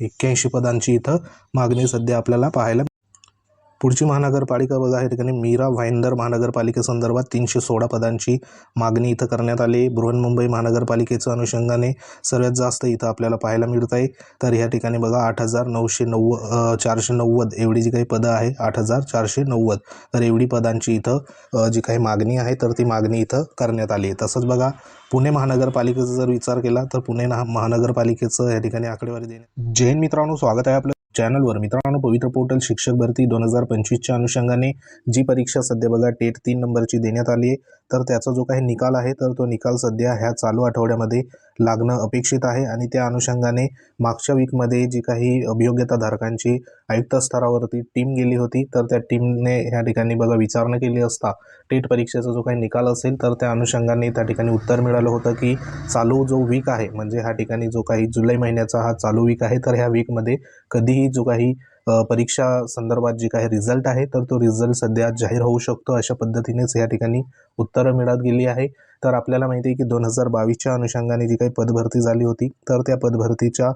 एक्क्याऐंशी पदांची इथं मागणी सध्या आपल्याला पाहायला पुढची महानगरपालिका बघा या ठिकाणी मीरा भाईंदर महानगरपालिकेसंदर्भात तीनशे सोळा पदांची मागणी इथं करण्यात आली आहे. बृहन्मुंबई महानगरपालिकेच्या अनुषंगाने सर्वात जास्त इथं आपल्याला पाहायला मिळत आहे तर या ठिकाणी बघा आठ हजार नऊशे नव्वद चारशे नव्वद एवढी जी काही पदं आहे आठ हजार चारशे नव्वद. तर एवढी पदांची इथं जी काही मागणी आहे तर ती मागणी इथं करण्यात आली आहे. तसंच बघा पुणे महानगरपालिकेचा जर विचार केला तर पुणे महानगरपालिकेचं या ठिकाणी आकडेवारी देणे जैन मित्रांनो स्वागत आहे आपलं चॅनलवर. मित्रांनो पवित्र पोर्टल शिक्षक भरती दोन हजार पंचवीसच्या अनुषंगाने जी परीक्षा सध्या बघा टेट तीन नंबरची देण्यात आली आहे. तर त्याचा जो काही निकाल आहे तर तो निकाल सध्या ह्या चालू आठवड्यामध्ये लागणं अपेक्षित आहे आणि त्या अनुषंगाने मागच्या वीकमध्ये जी काही अभियोग्यताधारकांची आयुक्त स्तरावरती टीम गेली होती तर त्या टीमने ह्या ठिकाणी बघा विचारणा केली असता टेट परीक्षेचा जो काही निकाल असेल तर त्या अनुषंगाने त्या ठिकाणी उत्तर मिळालं होतं की चालू जो वीक आहे म्हणजे ह्या ठिकाणी जो काही जुलै महिन्याचा हा चालू वीक आहे तर ह्या वीकमध्ये कधीही जो काही परीक्षा संदर्भात जे काही रिझल्ट आहे तर तो रिझल्ट सध्या जाहीर होऊ शकतो अशा पद्धतीनेच या ठिकाणी उत्तरं मिळत गेली आहे. तर आपल्याला माहिती आहे की दोन हजार बावीसच्या अनुषंगाने जी काही पदभरती झाली होती तर त्या पदभरतीच्या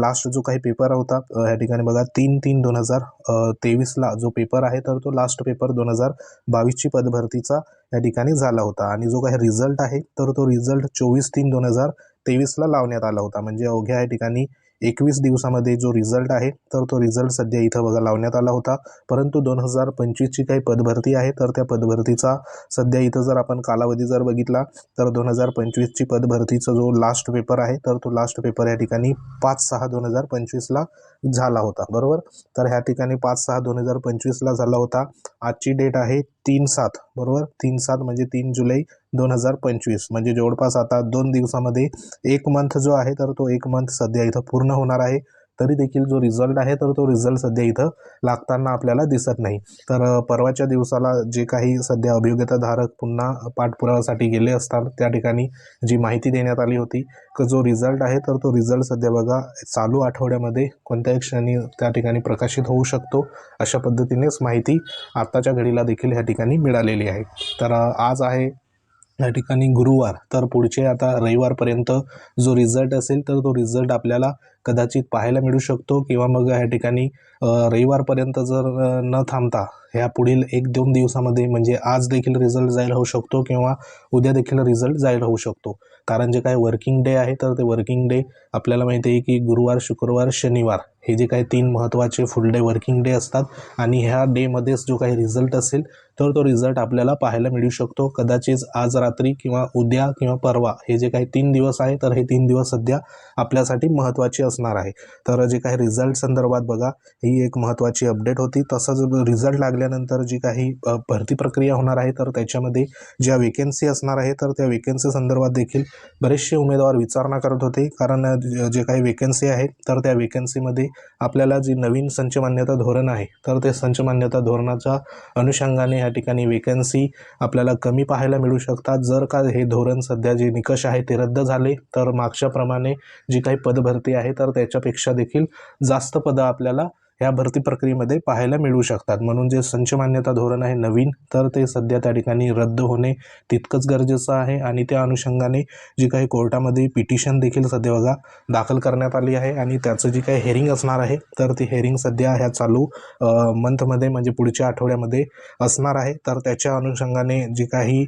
लास्ट जो काही पेपर होता या ठिकाणी बघा तीन तीन दोन हजार तेवीसला जो पेपर आहे तर तो लास्ट पेपर दोन हजार बावीसची पदभरतीचा या ठिकाणी झाला होता. आणि जो काही रिझल्ट आहे तर तो रिझल्ट चोवीस तीन दोन हजार तेवीसला लावण्यात आला होता. म्हणजे अवघ्या या ठिकाणी एकवीस दिवसामध्ये जो रिझल्ट आहे तर तो रिझल्ट सध्या इथं बघा लावण्यात आला होता. परंतु दोन हजार पंचवीसची काही पदभरती आहे तर त्या पदभरतीचा सध्या इथं जर आपण कालावधी जर बघितला तर दोन हजार पंचवीसची पदभरतीचा जो लास्ट पेपर आहे तर तो लास्ट पेपर या ठिकाणी पाच सहा दोन हजार पंचवीसला झाला होता. बरोबर? तर ह्या ठिकाणी पाच सहा दोन हजार पंचवीसला झाला होता. आजची डेट आहे तीन सात बरोबर? तीन सात म्हणजे तीन जुलै दोन हजार पंचवीस. म्हणजे जवळपास आता दोन दिवसामध्ये एक मंथ जो आहे तर तो एक मंथ सध्या इथं पूर्ण होणार आहे. तरी देखील जो रिझल्ट आहे तर तो रिझल्ट सध्या इथं लागताना आपल्याला दिसत नाही. तर परवाच्या दिवसाला जे काही सध्या अभियोग्यताधारक पुन्हा पाठपुराव्यासाठी गेले असतात त्या ठिकाणी जी माहिती देण्यात आली होती की जो रिझल्ट आहे तर तो रिझल्ट सध्या बघा चालू आठवड्यामध्ये कोणत्याही क्षणी त्या ठिकाणी प्रकाशित होऊ शकतो अशा पद्धतीनेच माहिती आत्ताच्या घडीला देखील ह्या ठिकाणी मिळालेली आहे. तर आज आहे या ठिकाणी गुरुवार तर पुढचे आता रविवारपर्यंत जो रिझल्ट असेल तर तो रिझल्ट आपल्याला कदाचित पाहायला मिळू शकतो किंवा मग ह्या ठिकाणी रविवारपर्यंत जर न थांबता ह्या पुढील एक दोन दिवसामध्ये म्हणजे आज देखील रिझल्ट जाहीर होऊ शकतो किंवा उद्या देखील रिझल्ट जाहीर होऊ शकतो. कारण जे काय वर्किंग डे आहे तर ते वर्किंग डे आपल्याला माहिती आहे की गुरुवार शुक्रवार शनिवार हे जे काही तीन महत्त्वाचे फुल डे वर्किंग डे असतात आणि ह्या डेमध्येच जो काही रिझल्ट असेल तर तो रिझल्ट आपल्याला पाहायला मिळू शकतो. कदाचित आज रात्री किंवा उद्या किंवा परवा हे जे काही तीन दिवस आहे तर हे तीन दिवस सध्या आपल्यासाठी महत्त्वाचे असणार आहे. तर जे काही रिझल्ट संदर्भात बघा ही एक महत्त्वाची अपडेट होती. तसंच रिझल्ट लागल्यानंतर जी काही भरती प्रक्रिया होणार आहे तर त्याच्यामध्ये ज्या वेकेन्सी असणार आहे तर त्या वेकेन्सी संदर्भात देखील बरेचसे उमेदवार विचारणा करत होते. कारण जे काही वेकेन्सी आहे तर त्या वेकेन्सीमध्ये आपल्याला जी नवीन संचमान्यता धोरण आहे तर ते संचमान्यता धोरणाच्या अनुषंगाने ठिकाणी वेकन्सी आपल्याला कमी पाहायला मिळू शकतात. जर का हे धोरण सध्या जे निकष आहे ते रद्द झाले तर मागच्याप्रमाणे जी काही पदभरती आहे तर त्याच्यापेक्षा देखील जास्त पदं आपल्याला ह्या भरती प्रक्रियेमध्ये पाहायला मिळू शकतात. म्हणून जे संच मान्यता धोरण आहे नवीन तर ते सध्या त्या ठिकाणी रद्द होणे तितकंच गरजेचं आहे आणि त्या अनुषंगाने जी काही कोर्टामध्ये पिटिशन देखील सध्या बघा दाखल करण्यात आली आहे आणि त्याचं जी काही हेरिंग असणार आहे तर ती हेरिंग सध्या ह्या चालू मंथमध्ये म्हणजे पुढच्या आठवड्यामध्ये असणार आहे. तर त्याच्या अनुषंगाने जी काही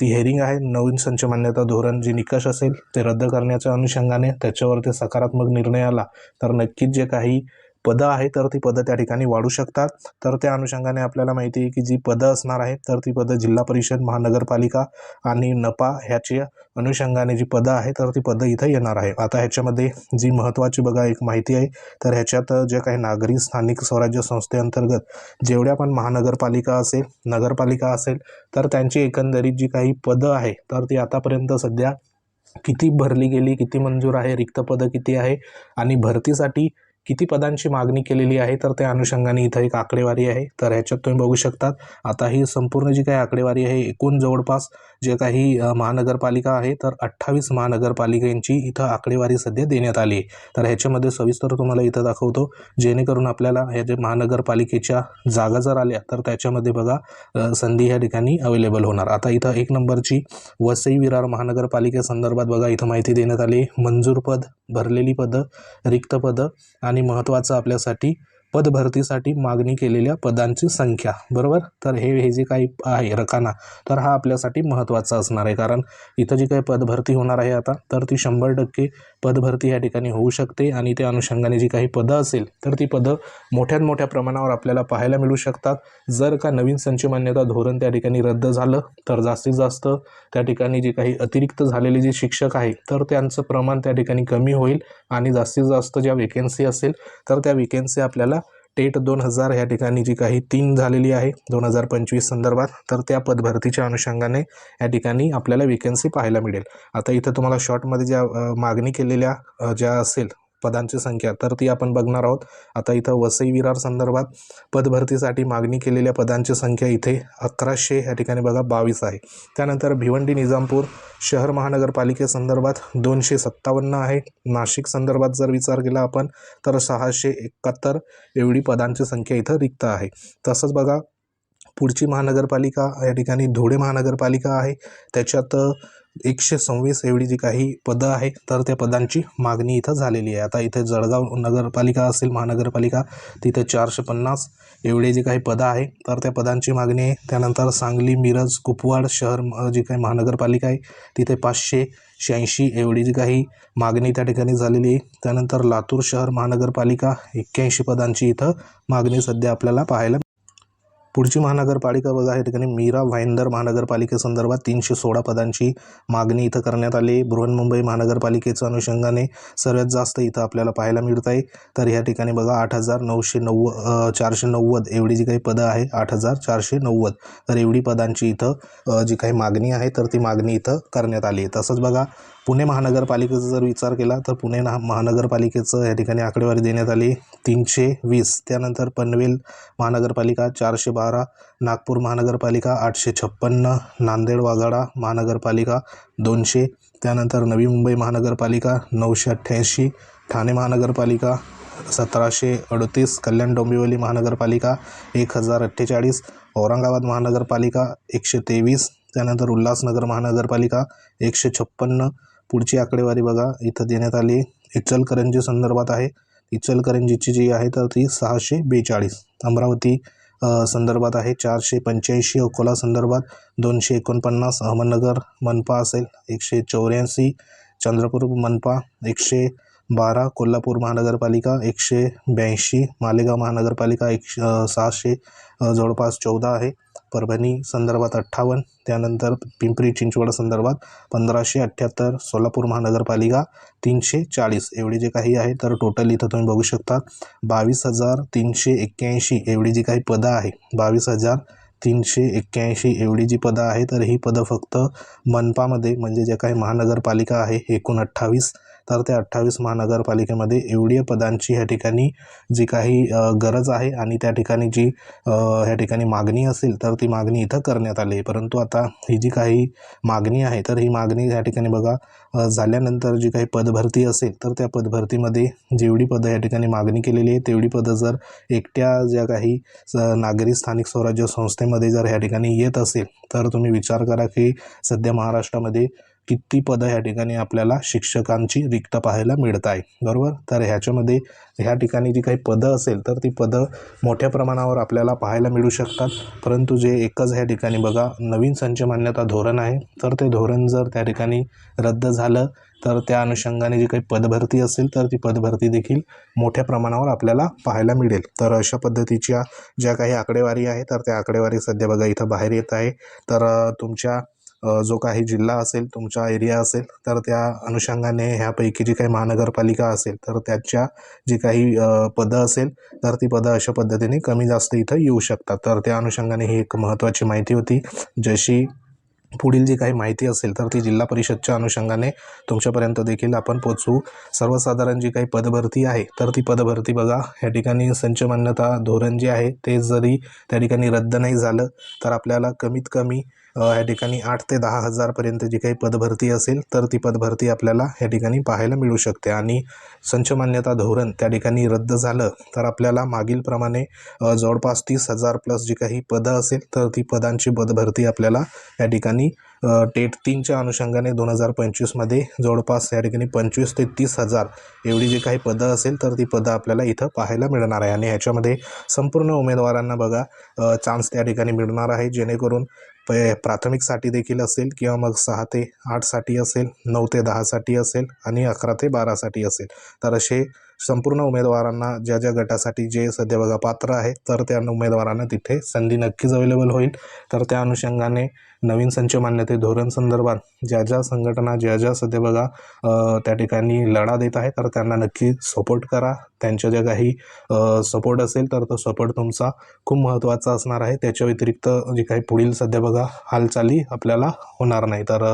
ती हेरिंग आहे नवीन संच मान्यता धोरण जे निकष असेल ते रद्द करण्याच्या अनुषंगाने त्याच्यावरती सकारात्मक निर्णय आला तर नक्कीच जे काही पदं आहे तर ती पदं त्या ठिकाणी वाढू शकतात. तर त्या अनुषंगाने आपल्याला माहिती आहे की जी पदं असणार आहेत तर ती पदं जिल्हा परिषद महानगरपालिका आणि नपा ह्याच्या अनुषंगाने जी पदं आहे तर ती पदं इथं येणार आहे. आता ह्याच्यामध्ये जी महत्त्वाची बघा एक माहिती आहे. तर ह्याच्यात जे काही नागरी स्थानिक स्वराज्य संस्थेअंतर्गत जेवढ्या पण महानगरपालिका असेल नगरपालिका असेल तर त्यांची एकंदरीत जी काही पदं आहे तर ती आतापर्यंत सध्या किती भरली गेली किती मंजूर आहे रिक्त पदं किती आहे आणि भरतीसाठी किती पदांची मागणी केलेली आहे तर त्या अनुषंगाने इथं एक आकडेवारी आहे. तर ह्याच्यात तुम्ही बघू शकतात आता ही संपूर्ण जी काही आकडेवारी आहे एकूण जवळपास जे काही महानगरपालिका आहे तर अठ्ठावीस महानगरपालिकांची इथं आकडेवारी सध्या देण्यात आली आहे. तर ह्याच्यामध्ये सविस्तर तुम्हाला इथं दाखवतो. जेणेकरून आपल्याला ह्या जे महानगरपालिकेच्या जागा जर आल्या तर त्याच्यामध्ये बघा संधी ह्या ठिकाणी अवेलेबल होणार. आता इथं एक नंबरची वसई विरार महानगरपालिकेसंदर्भात बघा इथं माहिती देण्यात आली मंजूर पद भरलेली पदं रिक्त पदं आणि महत्त्वाचं आपल्यासाठी पदभरतीसाठी मागणी केलेल्या पदांची संख्या बरोबर? तर हे हे जे काही आहे रकाना तर हा आपल्यासाठी महत्त्वाचा असणार आहे. कारण इथं जी काही पदभरती होणार आहे आता तर ती शंभर टक्के पदभरती या ठिकाणी होऊ शकते आणि त्या अनुषंगाने जी काही पदं असेल तर ती पदं मोठ्यात मोठ्या प्रमाणावर आपल्याला पाहायला मिळू शकतात. जर का नवीन संच मान्यता धोरण त्या ठिकाणी रद्द झालं तर जास्तीत जास्त त्या ठिकाणी जे काही अतिरिक्त झालेले जे शिक्षक आहे तर त्यांचं प्रमाण त्या ठिकाणी कमी होईल आणि जास्तीत जास्त ज्या वेकेन्सी असेल तर त्या वेकेन्सी आपल्याला टेट दोन हजार ह्या ठिकाणी जी काही तीन झालेली आहे दोन हजार पंचवीस संदर्भात तर त्या पदभरतीच्या अनुषंगाने या ठिकाणी आपल्याला वेकन्सी पाहायला मिळेल. आता इथं तुम्हाला शॉर्टमध्ये ज्या मागणी केलेल्या ज्या असेल पदांची संख्या. तर ती आपण बघणार आहोत. आता इथं वसई विरार संदर्भात पदभरतीसाठी मागणी केलेल्या पदांची संख्या इथे अकराशे या ठिकाणी बघा बावीस आहे. त्यानंतर भिवंडी निजामपूर शहर महानगरपालिकेसंदर्भात दोनशे सत्तावन्न आहे. नाशिक संदर्भात जर विचार केला आपण तर सहाशे एकाहत्तर एवढी पदांची संख्या इथं रिक्त आहे. तसंच बघा पुढची महानगरपालिका या ठिकाणी धुळे महानगरपालिका आहे. त्याच्यात एकशे सव्वीस एवढी जी काही पदं आहे तर त्या पदांची मागणी इथं झालेली आहे. आता इथे जळगाव नगरपालिका असेल महानगरपालिका तिथे चारशे पन्नास एवढे जे काही पदं आहे तर त्या पदांची मागणी आहे. त्यानंतर सांगली मिरज कुपवाड शहर जी काही महानगरपालिका आहे तिथे पाचशे शहाऐंशी एवढी जी काही मागणी त्या ठिकाणी झालेली आहे. त्यानंतर लातूर शहर महानगरपालिका एक्क्याऐंशी पदांची इथं मागणी सध्या आपल्याला पाहायला पुढची महानगरपालिका बघा या ठिकाणी मीरा भाईंदर महानगरपालिकेसंदर्भात तीनशे सोळा पदांची मागणी इथं करण्यात आली. आहे बृहन्मुंबई महानगरपालिकेच्या अनुषंगाने सर्वात जास्त इथं आपल्याला पाहायला मिळत आहे तर या ठिकाणी बघा आठ हजार नऊशे नव्वद चारशे नव्वद एवढी जी काही पदं आहे आठ हजार चारशे नव्वद. तर एवढी पदांची इथं जी काही मागणी आहे तर ती मागणी इथं करण्यात आली. आहे तसंच बघा पुणे महानगरपालिकेचा जर विचार केला तर पुणे ना महानगरपालिकेचं या ठिकाणी आकडेवारी देण्यात आली. तीनशे वीस त्यानंतर पनवेल महानगरपालिका चारशे बारा नागपूर महानगरपालिका आठशे छप्पन्न नांदेड वाघाडा महानगरपालिका दोनशे त्यानंतर नवी मुंबई महानगरपालिका नऊशे अठ्ठ्याऐंशी ठाणे महानगरपालिका सतराशे अडतीस कल्याण डोंबिवली महानगरपालिका एक हजार अठ्ठेचाळीस औरंगाबाद महानगरपालिका एकशे तेवीस त्यानंतर उल्हासनगर महानगरपालिका एकशे छप्पन्न पुढची आकडेवारी बघा. इथं देण्यात आली इचलकरंजी संदर्भात आहे. इचलकरंजीची जी आहे तर ती सहाशे बेचाळीस. अमरावती संदर्भात आहे. चारशे पंच्याऐंशी अकोला संदर्भात. दोनशे एकोणपन्नास अहमदनगर मनपा असेल. एकशे चौऱ्याऐंशी चंद्रपूर मनपा. एकशे बारा कोल्हापूर महानगरपालिका. एकशे ब्याऐंशी मालेगाव महानगरपालिका. एकशे सहाशे जवळपास चौदा आहे. परभणी संदर्भात अठ्ठावन्न त्यानंतर पिंपरी चिंचवड संदर्भात पंधराशे अठ्ठ्याहत्तर सोलापूर महानगरपालिका तीनशे चाळीस एवढे जे काही आहे तर टोटल इथं तुम्ही बघू शकता बावीस हजार तीनशे एक्क्याऐंशी एवढी जी काही पदं आहे बावीस हजार तीनशे एक्क्याऐंशी एवढी जी पदं आहे तर ही पदं फक्त मनपामध्ये म्हणजे ज्या काही महानगरपालिका आहे एकूण अठ्ठावीस. तर त्या अठ्ठावीस महानगरपालिकेमध्ये एवढी पदांची ह्या ठिकाणी जी काही गरज आहे आणि त्या ठिकाणी जी ह्या ठिकाणी मागणी असेल तर ती मागणी इथं करण्यात आली आहे. परंतु आता ही जी काही मागणी आहे तर ही मागणी ह्या ठिकाणी बघा झाल्यानंतर जी काही पदभरती असेल तर त्या पदभरतीमध्ये जेवढी पदं या ठिकाणी मागणी केलेली आहे तेवढी पदं जर एकट्या ज्या काही नागरी स्थानिक स्वराज्य संस्थेमध्ये जर ह्या ठिकाणी येत असेल तर तुम्ही विचार करा की सध्या महाराष्ट्रामध्ये किती पदं ह्या ठिकाणी आपल्याला शिक्षकांची रिक्त पाहायला मिळत आहे. बरोबर? तर ह्याच्यामध्ये ह्या ठिकाणी जी काही पदं असेल तर ती पदं मोठ्या प्रमाणावर आपल्याला पाहायला मिळू शकतात. परंतु जे एकच ह्या ठिकाणी बघा नवीन संच मान्यता धोरण आहे. तर ते धोरण जर त्या ठिकाणी रद्द झालं तर त्या अनुषंगाने जी काही पदभरती असेल तर ती पदभरती देखील मोठ्या प्रमाणावर आपल्याला पाहायला मिळेल. तर अशा पद्धतीच्या ज्या काही आकडेवारी आहे तर त्या आकडेवारी सध्या बघा इथं बाहेर येत आहे. तर तुमच्या जो काही जिल्हा असेल तुमचा एरिया असेल तर त्या अनुषंगाने ह्यापैकी जी काही महानगरपालिका असेल तर त्याच्या जी काही पदं असेल तर ती पदं अशा पद्धतीने कमी जास्त इथं येऊ शकतात. तर त्या अनुषंगाने ही एक महत्त्वाची माहिती होती. जशी पुढील जी काही माहिती असेल तर ती जिल्हा परिषदच्या अनुषंगाने तुमच्यापर्यंत देखील आपण पोचवू सर्वसाधारण जी काही पदभरती आहे तर ती पदभरती बघा. या ठिकाणी संच मान्यता धोरण जे आहे ते जरी त्या ठिकाणी रद्द नाही झालं तर आपल्याला कमीत कमी या ठिकाणी आठ ते दहा हजारपर्यंत जी काही पदभरती असेल तर ती पदभरती आपल्याला या ठिकाणी पाहायला मिळू शकते. आणि संच मान्यता धोरण त्या ठिकाणी रद्द झालं तर आपल्याला मागीलप्रमाणे जवळपास तीस हजार प्लस जी काही पदं असेल तर ती पदांची पदभरती आपल्याला या ठिकाणी टेट तीनच्या अनुषंगाने दोन हजार पंचवीसमध्ये जवळपास या ठिकाणी पंचवीस ते तीस हजार एवढी जी काही पदं असेल तर ती पदं आपल्याला इथं पाहायला मिळणार आहे. आणि ह्याच्यामध्ये संपूर्ण उमेदवारांना बघा चान्स त्या ठिकाणी मिळणार आहे जेणेकरून प प्राथमिकसाठी देखील असेल किंवा मग सहा ते आठसाठी असेल नऊ ते दहासाठी असेल आणि अकरा ते बारासाठी असेल. तर असे संपूर्ण उमेदवारांना ज्या ज्या गटासाठी जे सध्या बघा पात्र आहे तर त्या उमेदवारांना तिथे संधी नक्कीच अवेलेबल होईल. तर त्या अनुषंगाने नवीन संच मान्यते धोरण संदर्भात ज्या ज्या संघटना ज्या ज्या सध्या बघा त्या ठिकाणी लढा देत आहे तर त्यांना नक्की सपोर्ट करा. त्यांच्या ज्या काही सपोर्ट असेल तर तो सपोर्ट तुमचा खूप महत्त्वाचा असणार आहे. त्याच्या व्यतिरिक्त जे काही पुढील सध्या बघा हालचाली आपल्याला होणार नाही. तर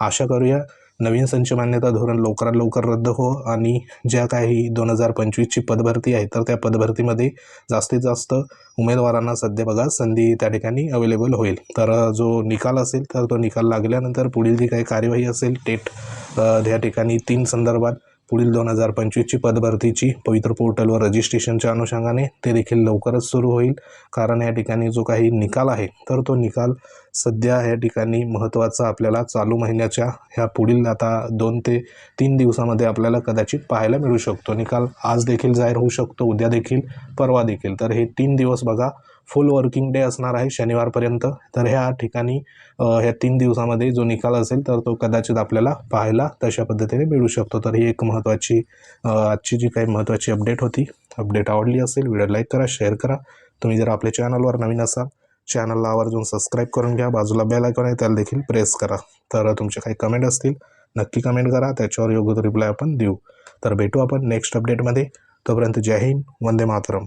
आशा करूया नवीन संच मान्यता धोरण लवकरात लवकर रद्द हो आणि ज्या काही दोन हजार पंचवीसची पदभरती आहे तर त्या पदभरतीमध्ये जास्तीत जास्त उमेदवारांना सध्या बघा संधी त्या ठिकाणी अवेलेबल होईल. तर जो निकाल असेल तर तो निकाल लागल्यानंतर पुढील जी काही कार्यवाही असेल टेट त्या ठिकाणी तीन संदर्भात पुढील दोन हजार पंचवीसची पदभरतीची पवित्र पोर्टलवर रजिस्ट्रेशनच्या अनुषंगाने ते देखील लवकरच सुरू होईल. कारण या ठिकाणी जो काही निकाल आहे तर तो निकाल सध्या या ठिकाणी महत्त्वाचा आपल्याला चालू महिन्याच्या ह्या पुढील आता दोन ते तीन दिवसामध्ये आपल्याला कदाचित पाहायला मिळू शकतो. निकाल आज देखील जाहीर होऊ शकतो उद्या देखील परवा देखील. तर हे तीन दिवस बघा फुल वर्किंग डे असणार आहे शनिवारपर्यंत. तर ह्या ठिकाणी ह्या तीन दिवसामध्ये जो निकाल असेल तर तो कदाचित आपल्याला पाहायला तशा पद्धतीने मिळू शकतो. तर ही एक महत्त्वाची आजची जी काही महत्त्वाची अपडेट होती अपडेट आवडली असेल व्हिडिओ लाईक करा शेअर करा. तुम्ही जर आपल्या चॅनलवर नवीन असाल चॅनलला आवर्जून सबस्क्राईब करून घ्या बाजूला बेल आयकॉन आहे त्याला देखील प्रेस करा. तर तुमचे काही कमेंट असतील नक्की कमेंट करा त्याच्यावर योग्य तो रिप्लाय आपण देऊ. तर भेटू आपण नेक्स्ट अपडेटमध्ये. तोपर्यंत जय हिंद वंदे मातरम.